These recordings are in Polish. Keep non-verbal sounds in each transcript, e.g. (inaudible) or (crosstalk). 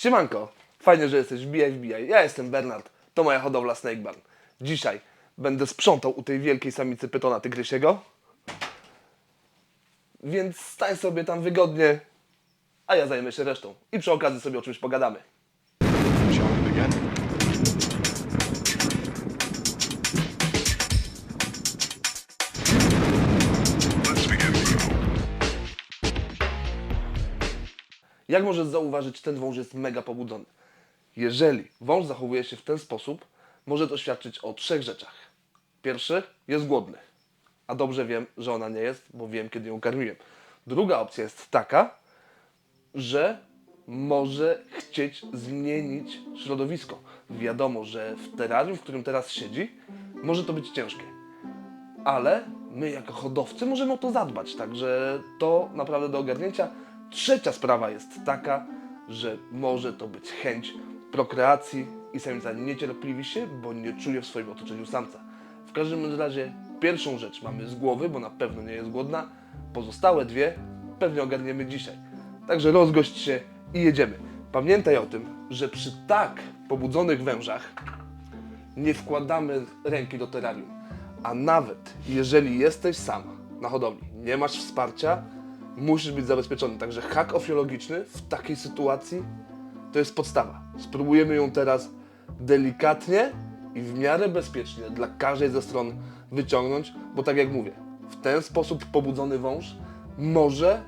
Siemanko, fajnie, że jesteś, wbijaj, wbijaj. Ja jestem Bernard, to moja hodowla Snake Barn. Dzisiaj będę sprzątał u tej wielkiej samicy pytona tygrysiego. Więc stań sobie tam wygodnie, a ja zajmę się resztą. I przy okazji sobie o czymś pogadamy. Jak możesz zauważyć, ten wąż jest mega pobudzony. Jeżeli wąż zachowuje się w ten sposób, może to świadczyć o trzech rzeczach. Pierwszy, jest głodny. A dobrze wiem, że ona nie jest, bo wiem, kiedy ją karmiłem. Druga opcja jest taka, że może chcieć zmienić środowisko. Wiadomo, że w terrarium, w którym teraz siedzi, może to być ciężkie. Ale my jako hodowcy możemy o to zadbać, także to naprawdę do ogarnięcia. Trzecia sprawa jest taka, że może to być chęć prokreacji i samica niecierpliwi się, bo nie czuje w swoim otoczeniu samca. W każdym razie pierwszą rzecz mamy z głowy, bo na pewno nie jest głodna. Pozostałe dwie pewnie ogarniemy dzisiaj. Także rozgość się i jedziemy. Pamiętaj o tym, że przy tak pobudzonych wężach nie wkładamy ręki do terrarium. A nawet jeżeli jesteś sam na hodowli, nie masz wsparcia, musisz być zabezpieczony. Także hak ofiologiczny w takiej sytuacji to jest podstawa. Spróbujemy ją teraz delikatnie i w miarę bezpiecznie dla każdej ze stron wyciągnąć, bo tak jak mówię, w ten sposób pobudzony wąż może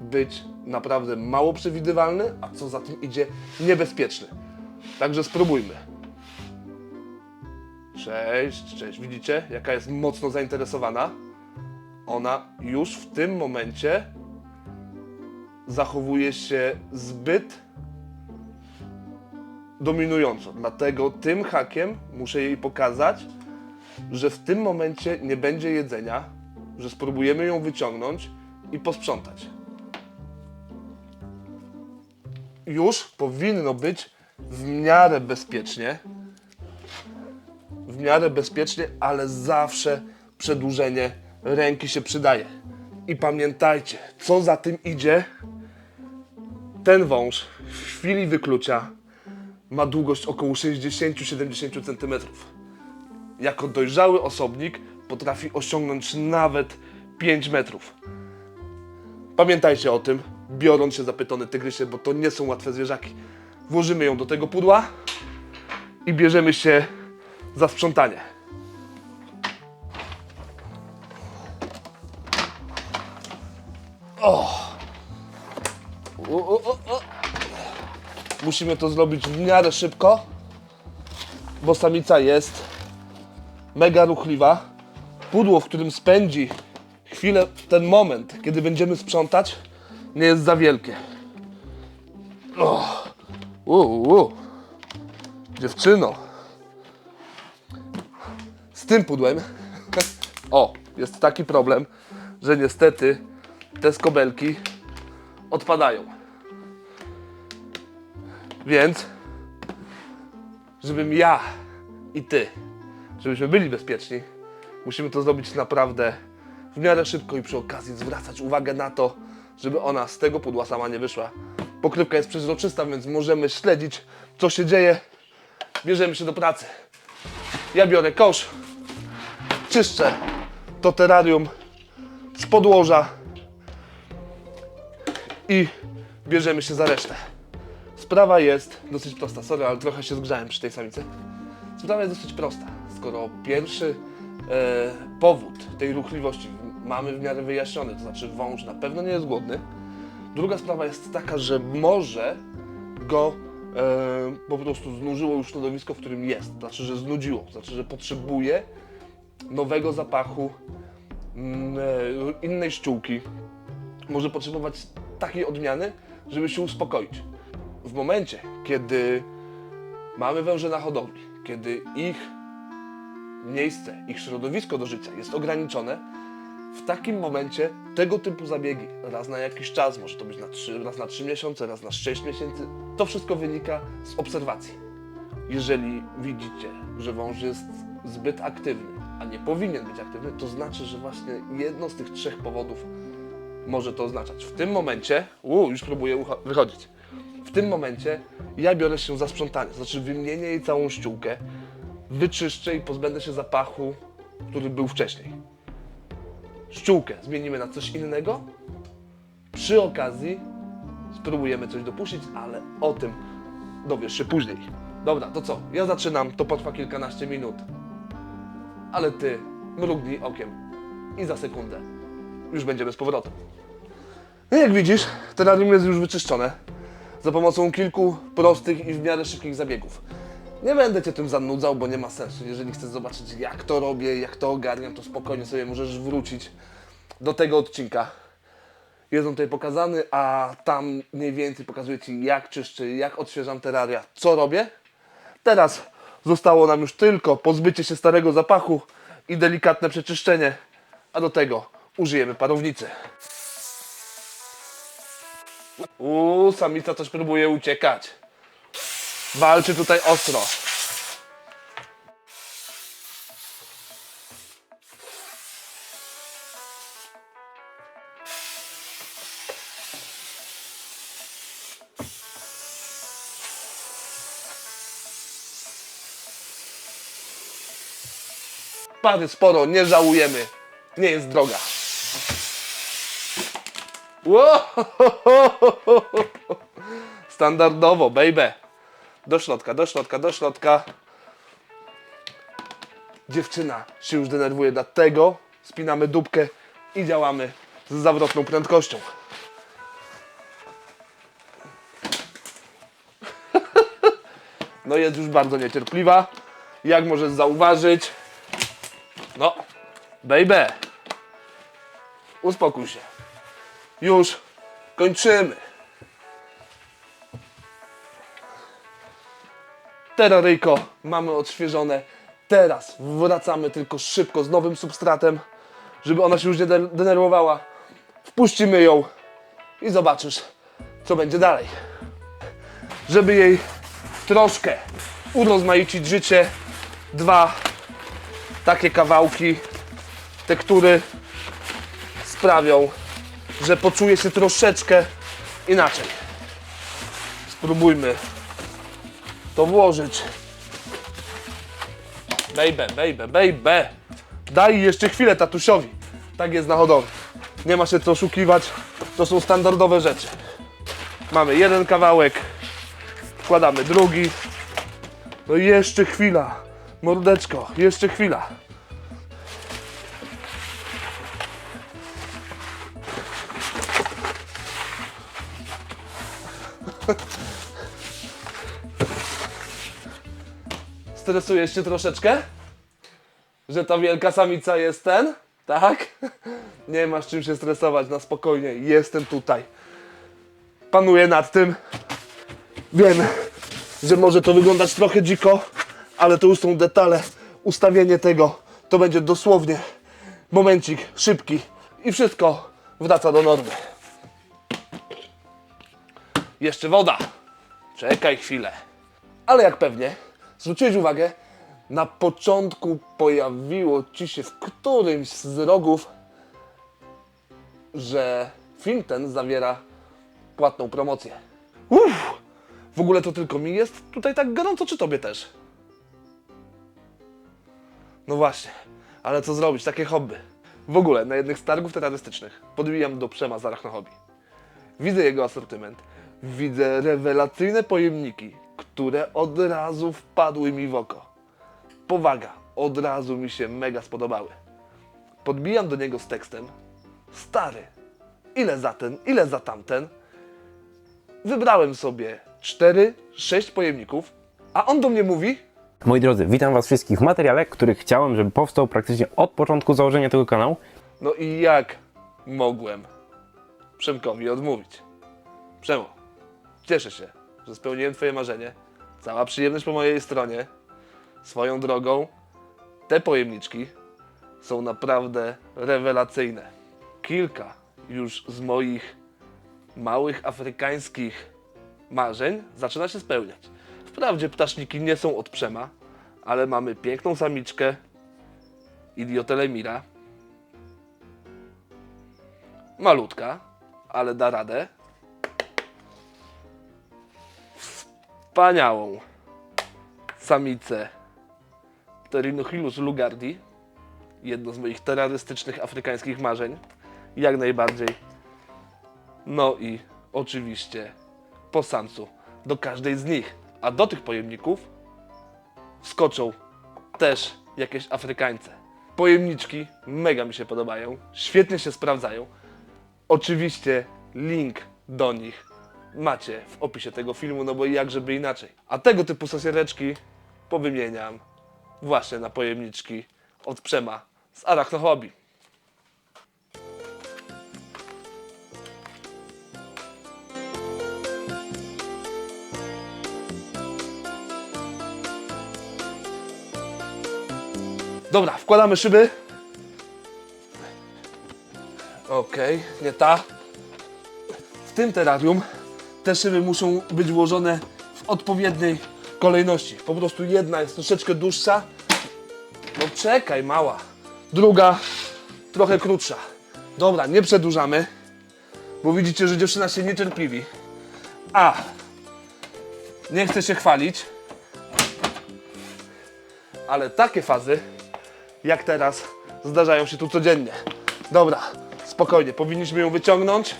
być naprawdę mało przewidywalny, a co za tym idzie, niebezpieczny. Także spróbujmy. Cześć, cześć. Widzicie, jaka jest mocno zainteresowana? Ona już w tym momencie zachowuje się zbyt dominująco. Dlatego tym hakiem muszę jej pokazać, że w tym momencie nie będzie jedzenia, że spróbujemy ją wyciągnąć i posprzątać. Już powinno być w miarę bezpiecznie w miarę bezpiecznie, ale zawsze przedłużenie ręki się przydaje. I pamiętajcie, co za tym idzie, ten wąż w chwili wyklucia ma długość około 60-70 cm. Jako dojrzały osobnik potrafi osiągnąć nawet 5 metrów. Pamiętajcie o tym, biorąc się za pytony tygrysie, bo to nie są łatwe zwierzaki. Włożymy ją do tego pudła i bierzemy się za sprzątanie. O! Musimy to zrobić w miarę szybko, bo samica jest mega ruchliwa. Pudło, w którym spędzi chwilę, ten moment, kiedy będziemy sprzątać, nie jest za wielkie. O! U, u. Dziewczyno, z tym pudłem, (laughs) o, jest taki problem, że niestety te skobelki odpadają. Więc, żebym ja i ty, żebyśmy byli bezpieczni, musimy to zrobić naprawdę w miarę szybko i przy okazji zwracać uwagę na to, żeby ona z tego pudła sama nie wyszła. Pokrywka jest przezroczysta, więc możemy śledzić, co się dzieje. Bierzemy się do pracy. Ja biorę kosz, czyszczę to terrarium z podłoża i bierzemy się za resztę. Sprawa jest dosyć prosta. Sorry, ale trochę się zgrzałem przy tej samicy. Sprawa jest dosyć prosta. Skoro pierwszy e, powód tej ruchliwości mamy w miarę wyjaśniony, to znaczy wąż na pewno nie jest głodny, druga sprawa jest taka, że może go e, po prostu znużyło już środowisko, w którym jest. Znaczy, że znudziło. Znaczy, że potrzebuje nowego zapachu, mm, e, innej ściółki. Może potrzebować takiej odmiany, żeby się uspokoić. W momencie, kiedy mamy węże na hodowli, kiedy ich miejsce, ich środowisko do życia jest ograniczone, w takim momencie tego typu zabiegi raz na jakiś czas, może to być na 3, raz na 3 miesiące, raz na 6 miesięcy, to wszystko wynika z obserwacji. Jeżeli widzicie, że wąż jest zbyt aktywny, a nie powinien być aktywny, to znaczy, że właśnie jedno z tych trzech powodów może to oznaczać. W tym momencie, u, już próbuję wychodzić. W tym momencie ja biorę się za sprzątanie, znaczy wymienię jej całą ściółkę, wyczyszczę i pozbędę się zapachu, który był wcześniej. Ściółkę zmienimy na coś innego. Przy okazji spróbujemy coś dopuścić, ale o tym dowiesz się później. Dobra, to co? Ja zaczynam, to potrwa kilkanaście minut. Ale ty mrugnij okiem i za sekundę już będziemy z powrotem. No jak widzisz, terrarium jest już wyczyszczone za pomocą kilku prostych i w miarę szybkich zabiegów. Nie będę Cię tym zanudzał, bo nie ma sensu. Jeżeli chcesz zobaczyć, jak to robię, jak to ogarniam, to spokojnie sobie możesz wrócić do tego odcinka. Jest on tutaj pokazany, a tam mniej więcej pokazuję Ci, jak czyszczę, jak odświeżam terraria, co robię. Teraz zostało nam już tylko pozbycie się starego zapachu i delikatne przeczyszczenie, a do tego użyjemy parownicy. Uuu, samica coś próbuje uciekać. Walczy tutaj ostro. Pary sporo, nie żałujemy. Nie jest droga. Wow! (laughs) Standardowo, baby. Do środka, do środka, do środka. Dziewczyna się już denerwuje, dlatego spinamy dupkę i działamy z zawrotną prędkością. (laughs) No jest już bardzo niecierpliwa. Jak możesz zauważyć. No, baby. Uspokój się. Już kończymy. Terraryjko mamy odświeżone. Teraz wracamy tylko szybko z nowym substratem, żeby ona się już nie de- denerwowała. Wpuścimy ją i zobaczysz, co będzie dalej. Żeby jej troszkę urozmaicić życie, dwa takie kawałki tektury sprawią, że poczuje się troszeczkę inaczej. Spróbujmy to włożyć. Baby, baby, baby. Daj jeszcze chwilę tatusiowi. Tak jest na hodowli. Nie ma się co oszukiwać. To są standardowe rzeczy. Mamy jeden kawałek. Wkładamy drugi. No i jeszcze chwila. Mordeczko, jeszcze chwila. (laughs) Stresujesz się troszeczkę? Że ta wielka samica jest ten? Tak? (laughs) Nie masz czym się stresować, na spokojnie. Jestem tutaj. Panuję nad tym. Wiem, że może to wyglądać trochę dziko, ale to już są detale. Ustawienie tego to będzie dosłownie momencik szybki i wszystko wraca do normy. Jeszcze woda. Czekaj chwilę. Ale jak pewnie zwróciłeś uwagę, na początku pojawiło ci się w którymś z rogów, że film ten zawiera płatną promocję. Uff, w ogóle to tylko mi jest tutaj tak gorąco, czy tobie też? No właśnie, ale co zrobić, takie hobby. W ogóle na jednych z targów terrorystycznych podbijam do Przema z Arachnohobby. Widzę jego asortyment, widzę rewelacyjne pojemniki, które od razu wpadły mi w oko. Powaga, od razu mi się mega spodobały. Podbijam do niego z tekstem: Stary, ile za ten, ile za tamten? Wybrałem sobie 4-6 pojemników, a on do mnie mówi: Moi drodzy, witam Was wszystkich w materiale, który chciałem, żeby powstał praktycznie od początku założenia tego kanału. No i jak mogłem Przemkowi odmówić? Przemo, cieszę się, że spełniłem Twoje marzenie. Cała przyjemność po mojej stronie. Swoją drogą, te pojemniczki są naprawdę rewelacyjne. Kilka już z moich małych afrykańskich marzeń zaczyna się spełniać. Wprawdzie ptaszniki nie są od Przema, ale mamy piękną samiczkę Idiotelemira, malutka, ale da radę. Wspaniałą samicę Pterinochilus lugardi. Jedno z moich terrorystycznych afrykańskich marzeń. Jak najbardziej. No i oczywiście po samcu do każdej z nich. A do tych pojemników wskoczą też jakieś Afrykańce. Pojemniczki mega mi się podobają, świetnie się sprawdzają. Oczywiście link do nich macie w opisie tego filmu, no bo jak żeby inaczej. A tego typu sosiereczki powymieniam właśnie na pojemniczki od Przema z Arachnohobby. Dobra, wkładamy szyby. Okej, nie ta. W tym terrarium te szyby muszą być ułożone w odpowiedniej kolejności. Po prostu jedna jest troszeczkę dłuższa. No czekaj, mała. Druga trochę krótsza. Dobra, nie przedłużamy, bo widzicie, że dziewczyna się niecierpliwi. A, nie chcę się chwalić, ale takie fazy jak teraz zdarzają się tu codziennie. Dobra, spokojnie, powinniśmy ją wyciągnąć.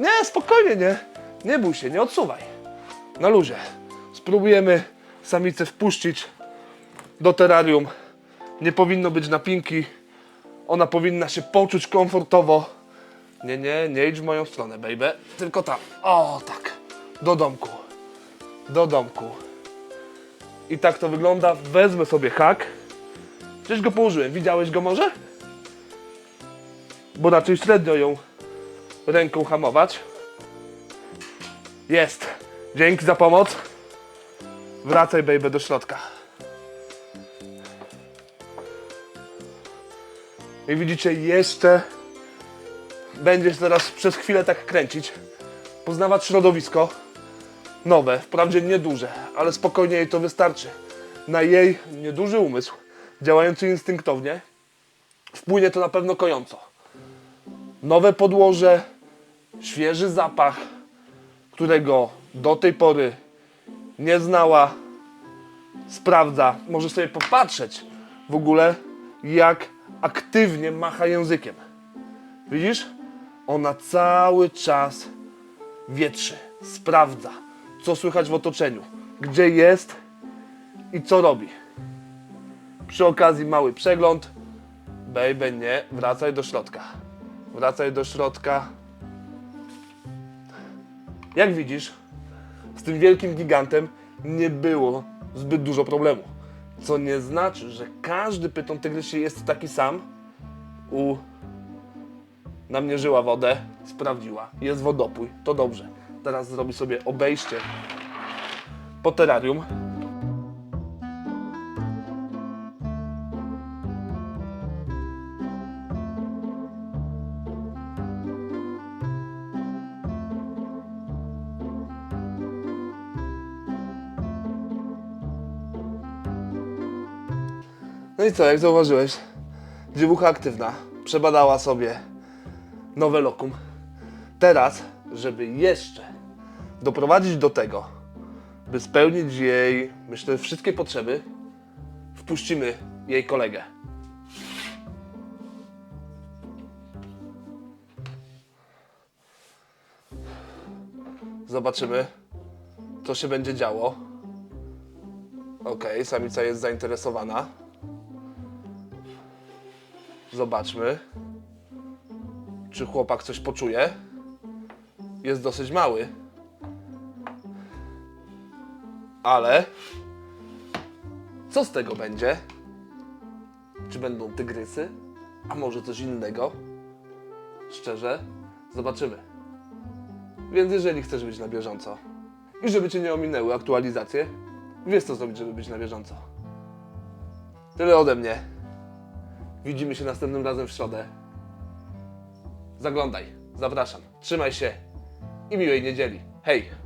Nie, spokojnie, nie. Nie bój się, nie odsuwaj. Na luzie. Spróbujemy samicę wpuścić do terrarium. Nie powinno być napinki. Ona powinna się poczuć komfortowo. Nie, nie, nie idź w moją stronę, baby. Tylko tam. O, tak. Do domku. Do domku. I tak to wygląda. Wezmę sobie hak. Gdzieś go położyłem. Widziałeś go może? Bo raczej średnio ją ręką hamować. Jest. Dzięki za pomoc. Wracaj, baby, do środka. I widzicie, jeszcze będziesz teraz przez chwilę tak kręcić. Poznawać środowisko nowe, wprawdzie nieduże, ale spokojnie jej to wystarczy. Na jej nieduży umysł, działający instynktownie, wpłynie to na pewno kojąco. Nowe podłoże, świeży zapach, którego do tej pory nie znała, sprawdza. Może sobie popatrzeć w ogóle, jak aktywnie macha językiem. Widzisz? Ona cały czas wietrzy, sprawdza, co słychać w otoczeniu, gdzie jest i co robi. Przy okazji mały przegląd. Baby, nie, wracaj do środka. Wracaj do środka. Jak widzisz, z tym wielkim gigantem nie było zbyt dużo problemu. Co nie znaczy, że każdy pyton tygrysie jest taki sam. U namierzyła wodę, sprawdziła, jest wodopój, to dobrze. Teraz zrobi sobie obejście po terrarium. No i co, jak zauważyłeś, dziewucha aktywna, przebadała sobie nowe lokum. Teraz, żeby jeszcze doprowadzić do tego, by spełnić jej, myślę, wszystkie potrzeby, wpuścimy jej kolegę. Zobaczymy, co się będzie działo. Okej, samica jest zainteresowana. Zobaczmy, czy chłopak coś poczuje. Jest dosyć mały. Ale co z tego będzie? Czy będą tygrysy? A może coś innego? Szczerze, zobaczymy. Więc jeżeli chcesz być na bieżąco i żeby cię nie ominęły aktualizacje, wiesz co zrobić, żeby być na bieżąco. Tyle ode mnie. Widzimy się następnym razem w środę. Zaglądaj, zapraszam. Trzymaj się i miłej niedzieli. Hej!